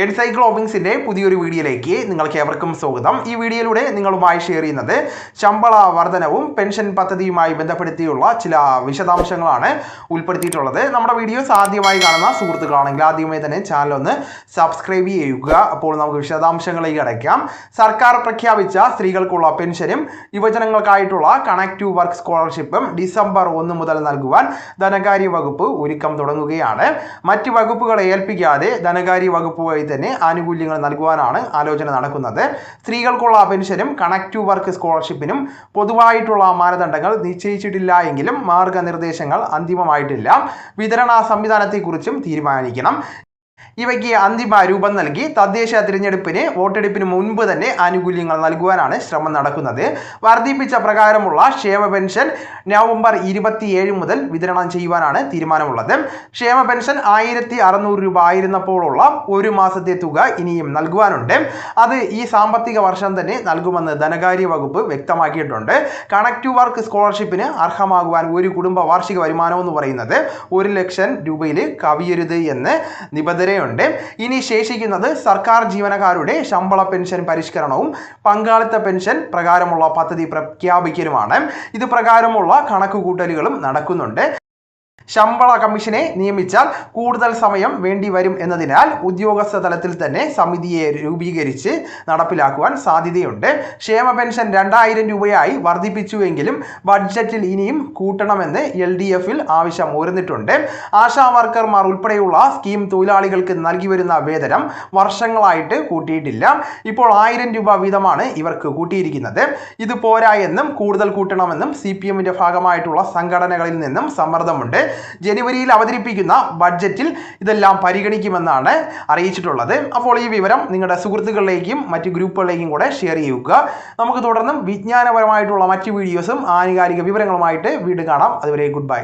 എഡ്സൈക്ലോബിങ്സിന്റെ പുതിയൊരു വീഡിയോയിലേക്ക് നിങ്ങൾക്ക് ഏവർക്കും സ്വാഗതം. ഈ വീഡിയോയിലൂടെ നിങ്ങളുമായി ഷെയർ ചെയ്യുന്നത് ശമ്പള വർധനവും പെൻഷൻ പദ്ധതിയുമായി ബന്ധപ്പെടുത്തിയുള്ള ചില വിശദാംശങ്ങളാണ് ഉൾപ്പെടുത്തിയിട്ടുള്ളത്. നമ്മുടെ വീഡിയോസ് ആദ്യമായി കാണുന്ന സുഹൃത്തുക്കളാണെങ്കിൽ ആദ്യമായി തന്നെ ചാനൽ ഒന്ന് സബ്സ്ക്രൈബ് ചെയ്യുക. അപ്പോൾ നമുക്ക് വിശദാംശങ്ങളിലേക്ക് അടയ്ക്കാം. സർക്കാർ പ്രഖ്യാപിച്ച സ്ത്രീകൾക്കുള്ള പെൻഷനും യുവജനങ്ങൾക്കായിട്ടുള്ള കണക്റ്റീവ് വർക്ക് സ്കോളർഷിപ്പും ഡിസംബർ ഒന്ന് മുതൽ നൽകുവാൻ ധനകാര്യ വകുപ്പ് ഒരുക്കം തുടങ്ങുകയാണ്. മറ്റ് വകുപ്പുകളെ ഏൽപ്പിക്കാതെ ധനകാര്യ വകുപ്പ് വഴി തന്നെ ആനുകൂല്യങ്ങൾ നൽകുവാനാണ് ആലോചന നടക്കുന്നത്. സ്ത്രീകൾക്കുള്ള പെൻഷനും കണക്റ്റീവ് വർക്ക് സ്കോളർഷിപ്പിനും പൊതുവായിട്ടുള്ള മാനദണ്ഡങ്ങൾ നിശ്ചയിച്ചിട്ടില്ല എങ്കിലും മാർഗനിർദ്ദേശങ്ങൾ അന്തിമമായിട്ടില്ല. വിതരണ സംവിധാനത്തെക്കുറിച്ചും തീരുമാനിക്കണം. ഇവയ്ക്ക് അന്തിമ രൂപം നൽകി തദ്ദേശ തിരഞ്ഞെടുപ്പിന് വോട്ടെടുപ്പിന് മുൻപ് തന്നെ ആനുകൂല്യങ്ങൾ നൽകുവാനാണ് ശ്രമം നടക്കുന്നത്. വർദ്ധിപ്പിച്ച പ്രകാരമുള്ള ക്ഷേമ പെൻഷൻ നവംബർ ഇരുപത്തിയേഴ് മുതൽ വിതരണം ചെയ്യുവാനാണ് തീരുമാനമുള്ളത്. ക്ഷേമ പെൻഷൻ ആയിരത്തി അറുന്നൂറ് രൂപ ആയിരുന്നപ്പോഴുള്ള ഒരു മാസത്തെ തുക ഇനിയും നൽകുവാനുണ്ട്. അത് ഈ സാമ്പത്തിക വർഷം തന്നെ നൽകുമെന്ന് ധനകാര്യ വകുപ്പ് വ്യക്തമാക്കിയിട്ടുണ്ട്. കണക്റ്റീവ് വർക്ക് സ്കോളർഷിപ്പിന് അർഹമാകുവാൻ ഒരു കുടുംബ വാർഷിക വരുമാനം എന്ന് പറയുന്നത് ഒരു ലക്ഷം രൂപയിൽ കവിയരുത് എന്ന് നിബന്ധനയുണ്ട് ഇനി ശേഷിക്കുന്നത് സർക്കാർ ജീവനക്കാരുടെ ശമ്പള പെൻഷൻ പരിഷ്കരണവും പങ്കാളിത്ത പെൻഷൻ പ്രകാരമുള്ള പദ്ധതി പ്രഖ്യാപിക്കലുമാണ്. ഇത് പ്രകാരമുള്ള കണക്കുകൂട്ടലുകളും നടക്കുന്നുണ്ട്. ശമ്പള കമ്മീഷനെ നിയമിച്ചാൽ കൂടുതൽ സമയം വേണ്ടി വരും എന്നതിനാൽ ഉദ്യോഗസ്ഥ തലത്തിൽ തന്നെ സമിതിയെ രൂപീകരിച്ച് നടപ്പിലാക്കുവാൻ സാധ്യതയുണ്ട്. ക്ഷേമ പെൻഷൻ രണ്ടായിരം രൂപയായി വർദ്ധിപ്പിച്ചുവെങ്കിലും ബഡ്ജറ്റിൽ ഇനിയും കൂട്ടണമെന്ന് എൽ ഡി എഫിൽ ആവശ്യം ഉയർന്നിട്ടുണ്ട്. ആശാ വർക്കർമാർ ഉൾപ്പെടെയുള്ള സ്കീം തൊഴിലാളികൾക്ക് നൽകി വരുന്ന വേതനം വർഷങ്ങളായിട്ട് കൂട്ടിയിട്ടില്ല. ഇപ്പോൾ ആയിരം രൂപ വീതമാണ് ഇവർക്ക് കൂട്ടിയിരിക്കുന്നത്. ഇത് പോരാ എന്നും കൂടുതൽ കൂട്ടണമെന്നും സി പി ഭാഗമായിട്ടുള്ള സംഘടനകളിൽ നിന്നും സമ്മർദ്ദമുണ്ട്. ജനുവരിയിൽ അവതരിപ്പിക്കുന്ന ബഡ്ജറ്റിൽ ഇതെല്ലാം പരിഗണിക്കുമെന്നാണ് അറിയിച്ചിട്ടുള്ളത്. അപ്പോൾ ഈ വിവരം നിങ്ങളുടെ സുഹൃത്തുക്കളിലേക്കും മറ്റ് ഗ്രൂപ്പുകളിലേക്കും കൂടെ ഷെയർ ചെയ്യുക. നമുക്ക് തുടർന്നും വിജ്ഞാനപരമായിട്ടുള്ള മറ്റ് വീഡിയോസും ആനുകാലിക വിവരങ്ങളുമായിട്ട് വീണ്ടും കാണാം. അതുവരെ ഗുഡ് ബൈ